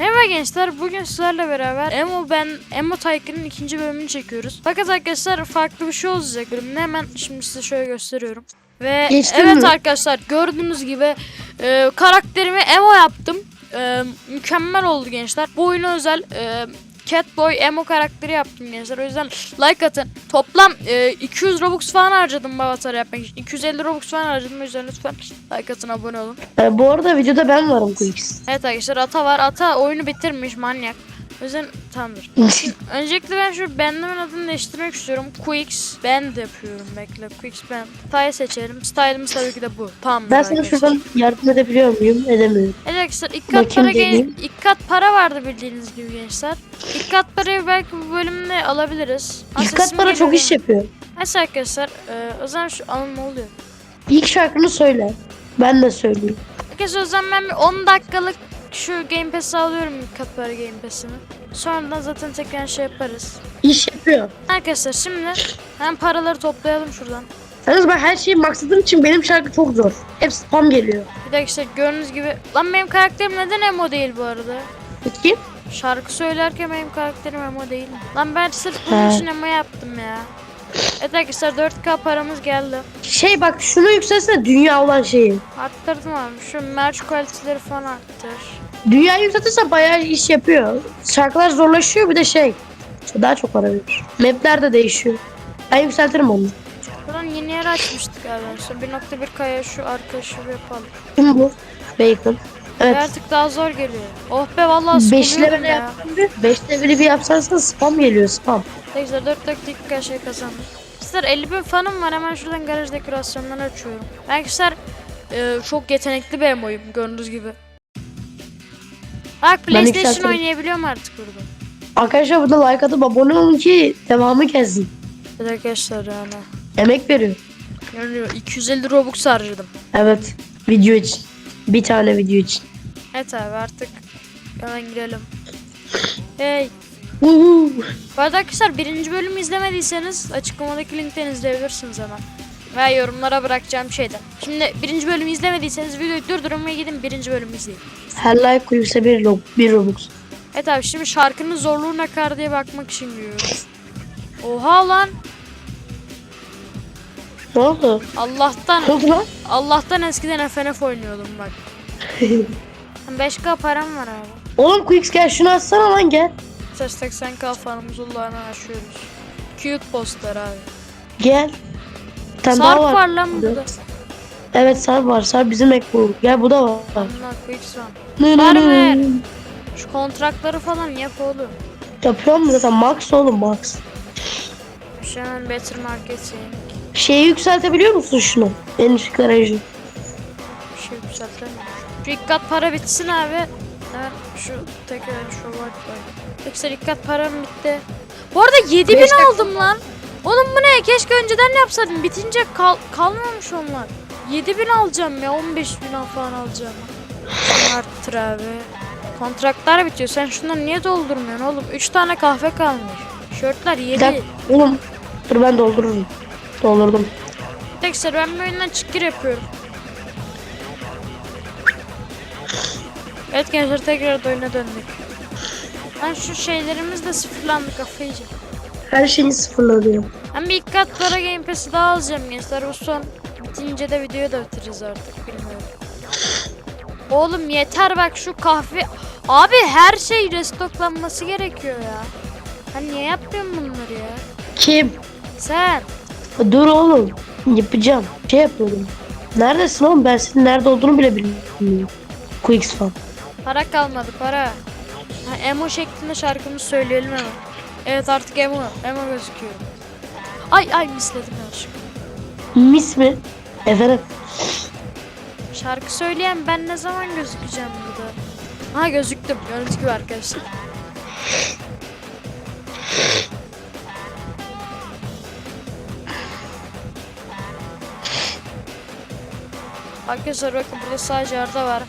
Merhaba gençler. Bugün sizlerle beraber Emo ben Emo Tycoon'un ikinci bölümünü çekiyoruz. Fakat arkadaşlar farklı bir şey olacak bölümde. Hemen şimdi size şöyle gösteriyorum. Ve Geçtin evet mi? arkadaşlar gördüğünüz gibi e, karakterimi Emo yaptım. E, mükemmel oldu gençler. Bu oyuna özel e, Catboy Emo karakteri yaptım gençler. O yüzden like atın. Toplam e, 200 Robux falan harcadım bu avatarı yapmak için. 250 Robux falan harcadım. O yüzden lütfen like atın abone olun. Ee, bu arada videoda ben varım Quicks. Evet arkadaşlar Ata var. Ata oyunu bitirmiş manyak. O yüzden tamamdır. Öncelikle ben şu bendimin adını değiştirmek istiyorum. Quicks Band yapıyorum. Bekle. Quicks Band. Style seçelim. Style'ımız tabii ki de bu. Tamamdır ben sana şuradan yardım edebiliyor muyum? Edemiyorum. Arkadaşlar ilk kat para gen- ilk kat para vardı bildiğiniz gibi gençler. İlk kat parayı belki bu bölümde alabiliriz. İlk kat para çok iş yapıyor. Neyse arkadaşlar e, o zaman şu anın ne oluyor? İlk şarkını söyle. Ben de söyleyeyim. Arkadaşlar o zaman ben bir 10 dakikalık şu Game Pass'i alıyorum para Game Pass'ini. Sonradan zaten tekrar şey yaparız. İş yapıyor. Arkadaşlar şimdi hem paraları toplayalım şuradan. Yalnız ben her şeyi maksadığım için benim şarkı çok zor. Hep spam geliyor. Bir dakika işte gördüğünüz gibi. Lan benim karakterim neden emo değil bu arada? Peki? Şarkı söylerken benim karakterim emo değil? Lan ben sırf bunun için emo yaptım ya. Evet arkadaşlar 4K paramız geldi. Şey bak şunu yükselsene dünya olan şeyi. Arttırdım abi. Şu merch kaliteleri falan arttır. Dünyayı yükseltirse bayağı iş yapıyor. Şarkılar zorlaşıyor bir de şey. Daha çok para verir. Mapler de değişiyor. Ben yükseltirim onu. Buradan yeni yer açmıştık. İşte 1.1 kaya şu arkadaşı bir yapalım. Kim bu? Bacon. Ve Evet. artık daha zor geliyor. Oh be vallahi 5 sıkılıyorum level ya. yaptım. 5 level'i bir yapsanız da spam geliyor spam. Arkadaşlar 4 dakika şey kazandım. Sizler 50 bin fanım var hemen şuradan garaj dekorasyonlarını açıyorum. Arkadaşlar e, çok yetenekli bir emoyum gördüğünüz gibi. Bak PlayStation yükseltirim. oynayabiliyorum artık burada. Arkadaşlar burada like atıp abone olun ki devamı gelsin. Evet arkadaşlar yani. Emek veriyor. Yani 250 Robux harcadım. Evet. Video için. Bir tane video için. Evet abi artık hemen girelim. Hey. Uhu. Bu arada arkadaşlar birinci bölümü izlemediyseniz açıklamadaki linkten izleyebilirsiniz hemen. Veya yorumlara bırakacağım şeyden. Şimdi birinci bölümü izlemediyseniz videoyu durdurun ve gidin birinci bölümü izleyin. Her like kulüpse bir, lo- bir Robux. Evet abi şimdi şarkının zorluğu ne kadar diye bakmak için giriyoruz. Oha lan. Ne oldu? Allah'tan lan? Allah'tan eskiden FNF oynuyordum bak. 5k param var abi. Oğlum Quicks gel şunu atsana lan gel. 80k farmımız oldu hemen açıyoruz. Cute poster abi. Gel. Bir tane Sarp daha var. var. lan burada. Evet Sarp var. Sarp bizim ek bu. Gel bu da var. Nı nı Var nı. mı? Şu kontratları falan yap oğlum. Yapıyor mu zaten? Max oğlum Max. Şu an better marketing. Şeyi yükseltebiliyor musun şunu? En düşük garajı. Bir şey yükseltemiyorum. Şu ilk kat para bitsin abi. Evet şu tekrar şu var var. Tekrar ilk kat param bitti. Bu arada 7000 Beş dakika. aldım lan. Oğlum bu ne? Keşke önceden yapsaydım. Bitince kal kalmamış onlar. 7000 alacağım ya. 15000 falan alacağım. Arttır abi. Kontratlar bitiyor. Sen şunları niye doldurmuyorsun oğlum? 3 tane kahve kalmış. Şörtler Bir 7. dakika. Oğlum dur ben doldururum. Doldurdum. Tekrar ben bir oyundan çıkır yapıyorum. Evet gençler tekrar oyuna döndük. Lan şu şeylerimiz de sıfırlandı kafayı yiyeceğim. Her şeyi sıfırlanıyor. Ben bir ilk katlara Game Pass'i daha alacağım gençler. Bu son bitince de videoyu da bitiririz artık bilmiyorum. Oğlum yeter bak şu kahve. Abi her şey restoklanması gerekiyor ya. Ha niye yapmıyorsun bunları ya? Kim? Sen. Dur oğlum. Yapacağım. Şey yapıyorum. Neredesin oğlum? Ben senin nerede olduğunu bile bilmiyorum. Quicks falan. Para kalmadı para. Ha, emo şeklinde şarkımızı söyleyelim hemen. Evet artık emo. Emo gözüküyor. Ay ay misledim yanlışlıkla. Mis mi? Efendim? Şarkı söyleyen ben ne zaman gözükeceğim burada? Ha gözüktüm. Gördüğünüz gibi arkadaşlar. Arkadaşlar bakın burada sadece Arda var.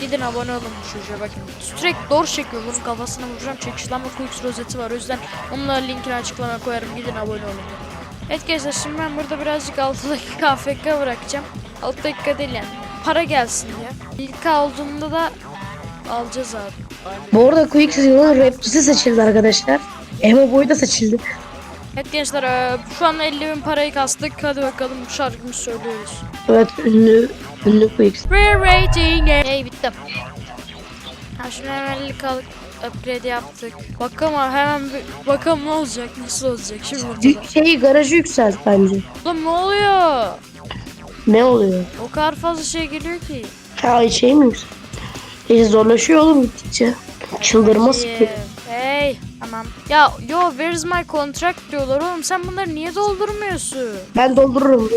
Gidin abone olun bu çocuğa bakın. Sürekli doğru çekiyor bunun kafasına vuracağım. Çekişlenme Quicks rozeti var. O yüzden onunla linkini açıklamaya koyarım. Gidin abone olun. Evet gençler şimdi ben burada birazcık 6 dakika AFK bırakacağım. 6 dakika değil yani. Para gelsin diye. İlk olduğunda da alacağız abi. Bu arada Quick Season'ın rapçisi seçildi arkadaşlar. Emo Boy da seçildi. Evet gençler e, şu an 50 bin parayı kastık. Hadi bakalım şarkımızı söylüyoruz. Evet ünlü, ünlü Quick. Re-rating. Hey bittim. Ha şunu hemen 50 kalık upgrade yaptık. Bakalım abi, hemen bir bakalım ne olacak, nasıl olacak şimdi ortada. Şeyi garajı yükselt bence. Oğlum ne oluyor? Ne oluyor? O kadar fazla şey geliyor ki. Ha şey mi yükselt? İşte zorlaşıyor oğlum gittikçe. Çıldırma sıkıyor. Hey tamam. Ya yo where's my contract diyorlar oğlum sen bunları niye doldurmuyorsun? Ben doldururum.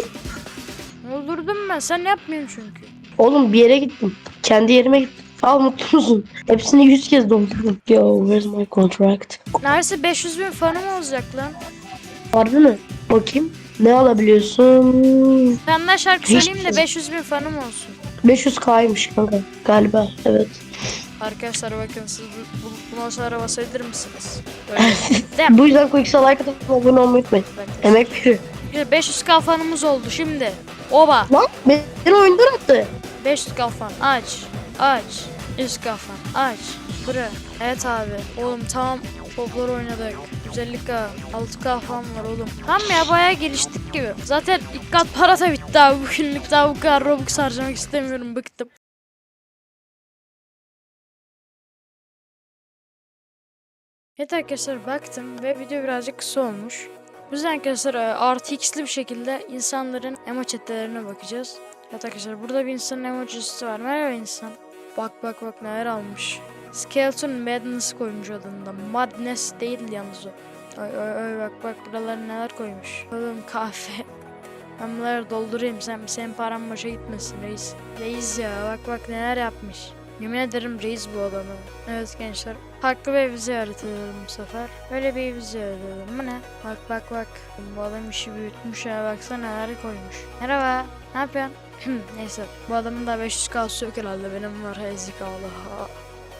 Doldurdum ben sen yapmıyorsun çünkü. Oğlum bir yere gittim. Kendi yerime gittim. Al mutlu musun? Hepsini yüz kez doldurdum. Yo where's my contract? Neredeyse 500 bin fanım olacak lan. Harbi mi? Bakayım. Ne alabiliyorsun? Ben de şarkı Hiç- söyleyeyim de 500 bin fanım olsun. 500k'ymış kanka. Galiba evet. Arkadaşlar bakın siz bu, bu, sonra basabilir misiniz? Öyle. Bu yüzden Quicks'a like atıp abone olmayı unutmayın. Emek veriyor. 500k fanımız oldu şimdi. Oba. Lan beni oyundan attı. 500k fan aç. Aç. 100k fan aç. Bırak. Evet abi. Oğlum tamam. Toplar oynadık. 150k. 6k falan var oğlum. Tamam ya bayağı geliştik gibi. Zaten ilk kat para da bitti abi. Bugünlük daha bu kadar Robux harcamak istemiyorum. Bıktım. Evet arkadaşlar baktım ve video birazcık kısa olmuş. Yüzden arkadaşlar e, artı x'li bir şekilde insanların emo chatlerine bakacağız. Evet arkadaşlar burada bir insanın emojisi var. Merhaba insan. Bak bak bak neler almış. Skeleton Madness koymuş adında. Madness değil yalnız o. Ay ay ay bak bak buralara neler koymuş. Oğlum kahve. Ben bunları doldurayım sen senin paran boşa gitmesin reis. Reis ya bak bak neler yapmış. Yemin ederim reis bu adamı. Evet gençler. Farklı bir ziyaret edelim bu sefer. Böyle bir ziyaret edelim. Bu ne? Bak bak bak. Bu adam işi büyütmüş ya. Baksana neler koymuş. Merhaba. Ne yapıyorsun? Neyse. Bu adamın da 500 kalsı yok herhalde. Benim var ezik Allah.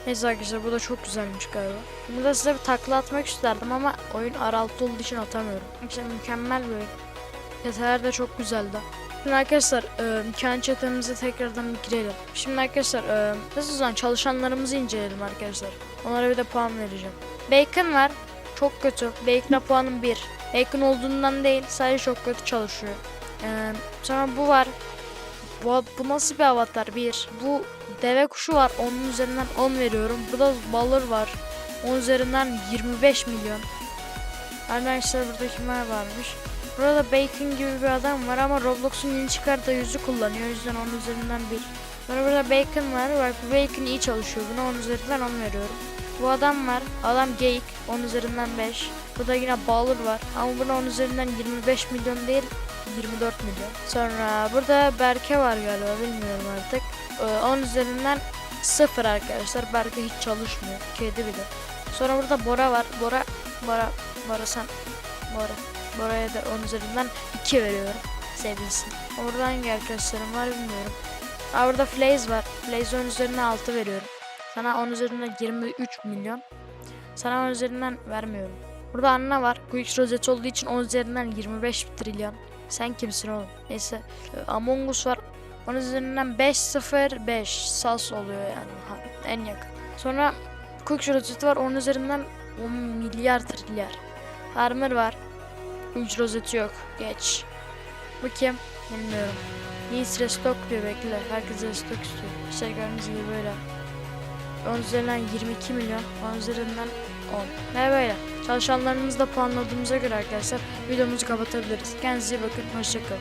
Neyse arkadaşlar bu da çok güzelmiş galiba. Burada size bir takla atmak isterdim ama oyun araltı olduğu için atamıyorum. İşte mükemmel bir oyun. Detaylar da çok güzeldi. Şimdi arkadaşlar e, kendi chatimize tekrardan girelim. Şimdi arkadaşlar e, zaman çalışanlarımızı inceleyelim arkadaşlar. Onlara bir de puan vereceğim. Bacon var. Çok kötü. Bacon'a puanım 1. Bacon olduğundan değil sadece çok kötü çalışıyor. E, sonra bu var. Bu, bu nasıl bir avatar? 1. Bu deve kuşu var. Onun üzerinden 10 veriyorum. Burada balır var. 10 üzerinden 25 milyon. Arkadaşlar burada kimler varmış? Burada Bacon gibi bir adam var ama Roblox'un yeni çıkardığı yüzü kullanıyor. O yüzden onun üzerinden bir. Sonra burada Bacon var. Bak bu Bacon iyi çalışıyor. Buna 10 üzerinden 10 veriyorum. Bu adam var. Adam geyik. 10 üzerinden 5. Burada yine Baller var. Ama buna 10 üzerinden 25 milyon değil 24 milyon. Sonra burada Berke var galiba bilmiyorum artık. Ee, 10 üzerinden 0 arkadaşlar. Berke hiç çalışmıyor. Kedi bile. Sonra burada Bora var. Bora, Bora, Bora sen. Bora. Bora'ya da 10 üzerinden 2 veriyorum. Sevilsin. Orada hangi arkadaşlarım var bilmiyorum. Aa, burada Flaze var. Flaze 10 üzerinden 6 veriyorum. Sana 10 üzerinden 23 milyon. Sana 10 üzerinden vermiyorum. Burada Anna var. Quick rozet olduğu için 10 üzerinden 25 trilyon. Sen kimsin oğlum? Neyse. Ee, Among Us var. 10 üzerinden 5 0 5 sas oluyor yani. Ha, en yakın. Sonra Quick rozeti var. 10 üzerinden 10 milyar trilyar. Armor var. Quick rozeti yok. Geç. Bu kim? Bilmiyorum. Yiğit restock diyor bekle. Herkes restock istiyor. İşte gibi böyle. 10 üzerinden 22 milyon. 10 üzerinden 10. Ve böyle. Çalışanlarımızı da puanladığımıza göre arkadaşlar videomuzu kapatabiliriz. Kendinize iyi bakın. Hoşçakalın.